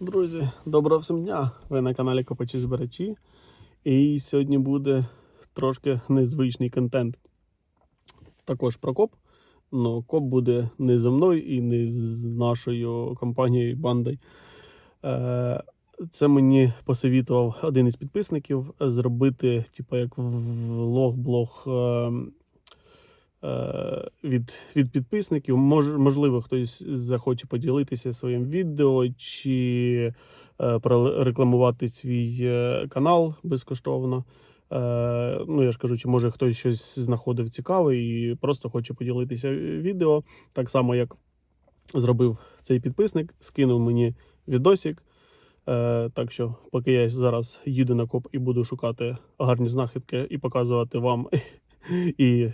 Друзі, доброго всім дня! Ви на каналі Копачі Збирачі. І сьогодні буде трошки незвичний контент. Також про коп. але коп буде не зі мною і не з нашою компанією бандою. Е, Це мені посовітував один із підписників зробити, типу, як влог-блог від, від підписників. Мож, можливо, хтось захоче поділитися своїм відео чи е, прорекламувати свій е, канал безкоштовно. Е, ну, я ж кажу, чи може хтось щось знаходив цікаве і просто хоче поділитися відео. Так само, як зробив цей підписник, скинув мені відосик. Е, так що, поки я зараз їду на коп і буду шукати гарні знахідки і показувати вам, і,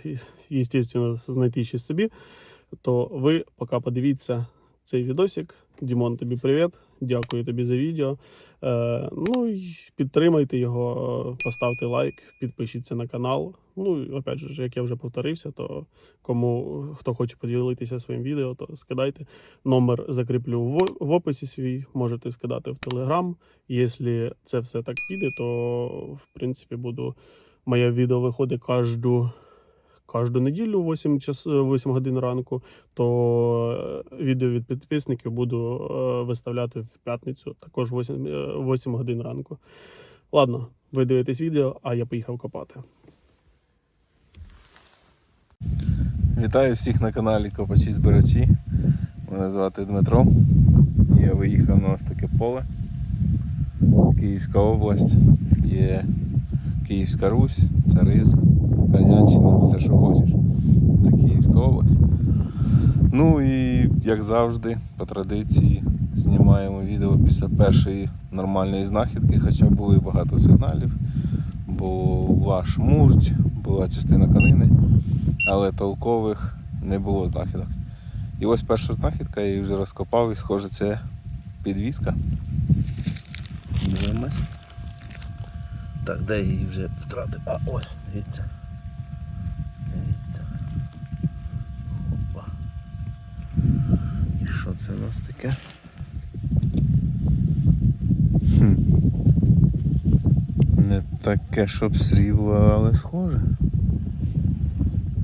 звісно, знайти щось собі, то ви поки подивіться цей відосик. Дімон, тобі привіт. Дякую тобі за відео. Е, ну і підтримайте його, поставте лайк, підпишіться на канал. Ну і опять же, як я вже повторився, то кому хто хоче поділитися своїм відео, то скидайте. Номер закріплю в, в описі свій. Можете скидати в Телеграм. Якщо це все так піде, то в принципі буду. Моє відео виходить кожну, кожну неділю 8, час, 8 годин ранку, то е, відео від підписників буду е, виставляти в п'ятницю, також 8, е, 8 годин ранку. Ладно, ви дивитесь відео, а я поїхав копати. Вітаю всіх на каналі Копачі Збирачі. Мене звати Дмитро. Я виїхав на ось таке поле. Київська область, є Київська Русь, Цариз, Радянщина, все що хочеш. Це Київська область. Ну і як завжди, по традиції, знімаємо відео після першої нормальної знахідки, хоча були багато сигналів. Була шмурть, була частина конини але толкових не було знахідок. І ось перша знахідка, я її вже розкопав і схоже це підвіска. Дивимось. Так, де її вже втратив? А ось, дивіться. Дивіться. Опа. І що це у нас таке? Не таке, щоб срібло, але схоже.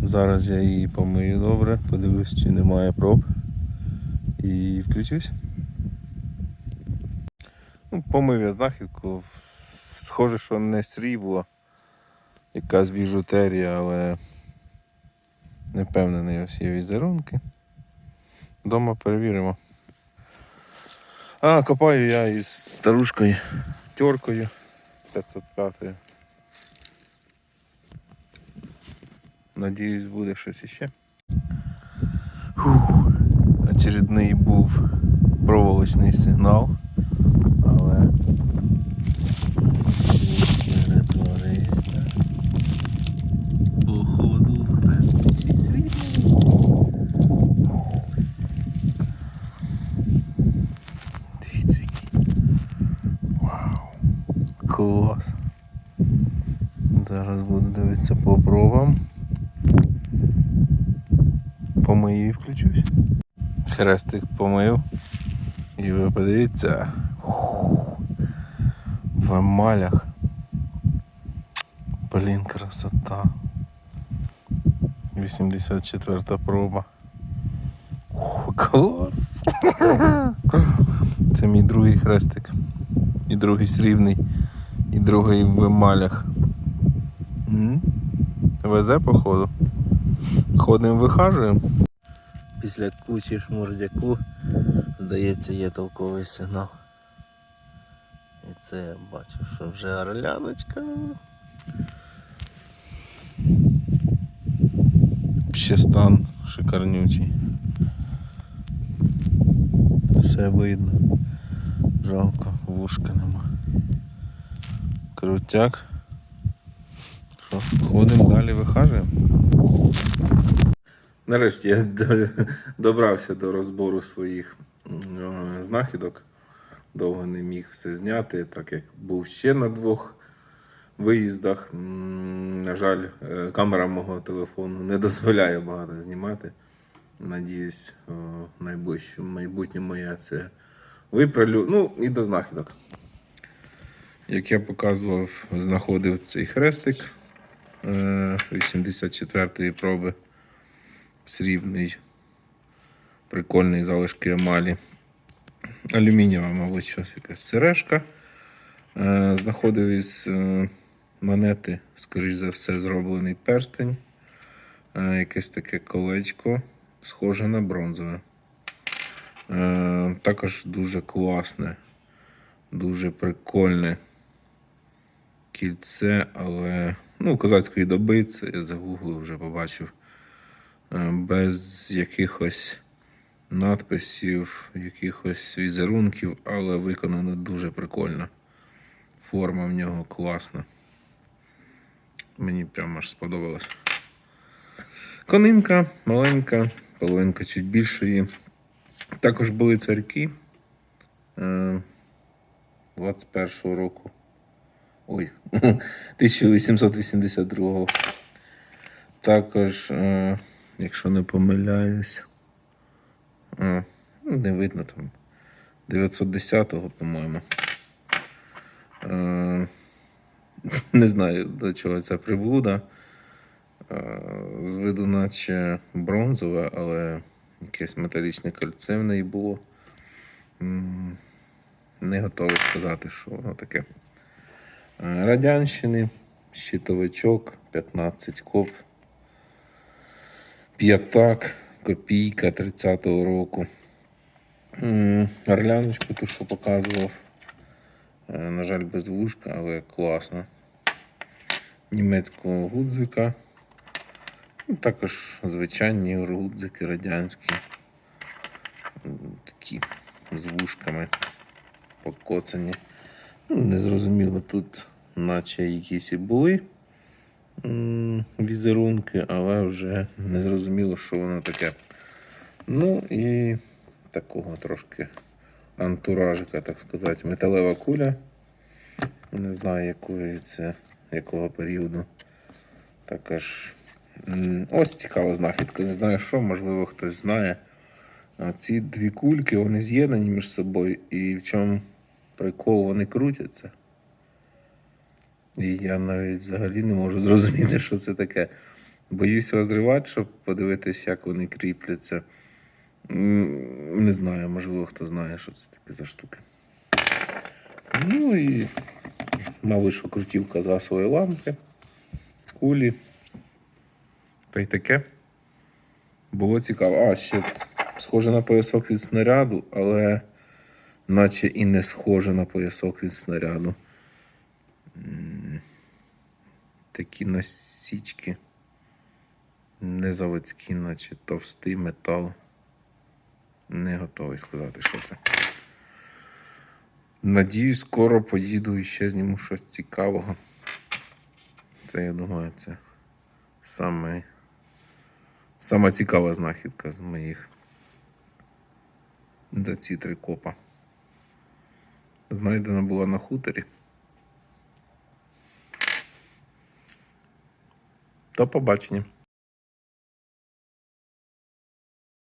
Зараз я її помию добре, подивлюсь, чи немає проб. І включусь. Ну, помив я знахідку. Схоже, що не срібло, якась біжутерія, але не впевнений ось є візерунки. Дома перевіримо. А, копаю я із старушкою теркою 505. Надіюсь, буде щось іще. Фух. Очередний був проволочний сигнал, але перетворився. Походу в хрестичі срібний. Дивіться який. Вау. Клас. Зараз буду дивитися по пробам. І включусь. Хрестик помив. І ви подивіться. В емалях. Блін, красота. 84 проба. Клас. Це мій другий хрестик. І другий срібний. І другий в емалях. Везе походу. Ходимо вихажуємо. Після кучі шмурдяку, здається, є толковий сигнал. І це я бачу, що вже орляночка. Ще стан шикарнючий. Все видно. Жалко, вушка нема. Крутяк. Що, ходимо далі, вихажуємо. Нарешті я добрався до розбору своїх е, знахідок. Довго не міг все зняти, так як був ще на двох виїздах. На жаль, е, камера мого телефону не дозволяє багато знімати. Надіюсь, е, в майбутньому я це виправлю. Ну і до знахідок. Як я показував, знаходив цей хрестик е, 84-ї проби. Срібний, прикольний залишки емалі. Алюмінієва, мабуть, щось якась сережка. Е, Знаходив із е, монети, скоріш за все, зроблений перстень. Е, Якесь таке колечко, схоже на бронзове. Е, Також дуже класне, дуже прикольне кільце, але ну, козацької доби, це я загуглив, вже побачив. Е, Без якихось надписів, якихось візерунків, але виконано дуже прикольно. Форма в нього класна. Мені прямо аж сподобалось. Конинка маленька, половинка чуть більшої. Також були царьки е, 21-го року. Ой, 1882-го. Також, е, якщо не помиляюсь, е, ну, не видно там. 910-го, по-моєму. Е, не знаю, до чого ця приблуда. З виду, наче бронзове, але якесь металічне кольце в неї було. Не готовий сказати, що воно таке. Е, Радянщини, щитовичок, 15 коп, п'ятак, копійка 30-го року. Орляночку, ту, що показував. Е, На жаль, без вушка, але класно. Німецького гудзика. Ну, Також звичайні гудзики радянські. Такі з вушками покоцані. Ну, Незрозуміло, тут наче якісь і були візерунки, але вже не зрозуміло, що воно таке. Ну і такого трошки антуражика, так сказати, металева куля. Не знаю, якої це, якого періоду. Також ось цікава знахідка. Не знаю що, можливо, хтось знає. Ці дві кульки вони з'єднані між собою, і в чому прикол вони крутяться. І я навіть взагалі не можу зрозуміти, що це таке. Боюсь розривати, щоб подивитися, як вони кріпляться. Не знаю, можливо, хто знає, що це таке за штуки. Ну і, мабуть, що крутівка засової лампи, кулі. Та й таке. Було цікаво. А, ще схоже на поясок від снаряду, але наче і не схоже на поясок від снаряду. Такі насічки. Не заводські, наче товстий метал. Не готовий сказати, що це. Надіюсь, скоро поїду і ще зніму щось цікавого. Це, я думаю, це саме, сама цікава знахідка з моїх. Де ці три копа. Знайдена була на хуторі. До побачення.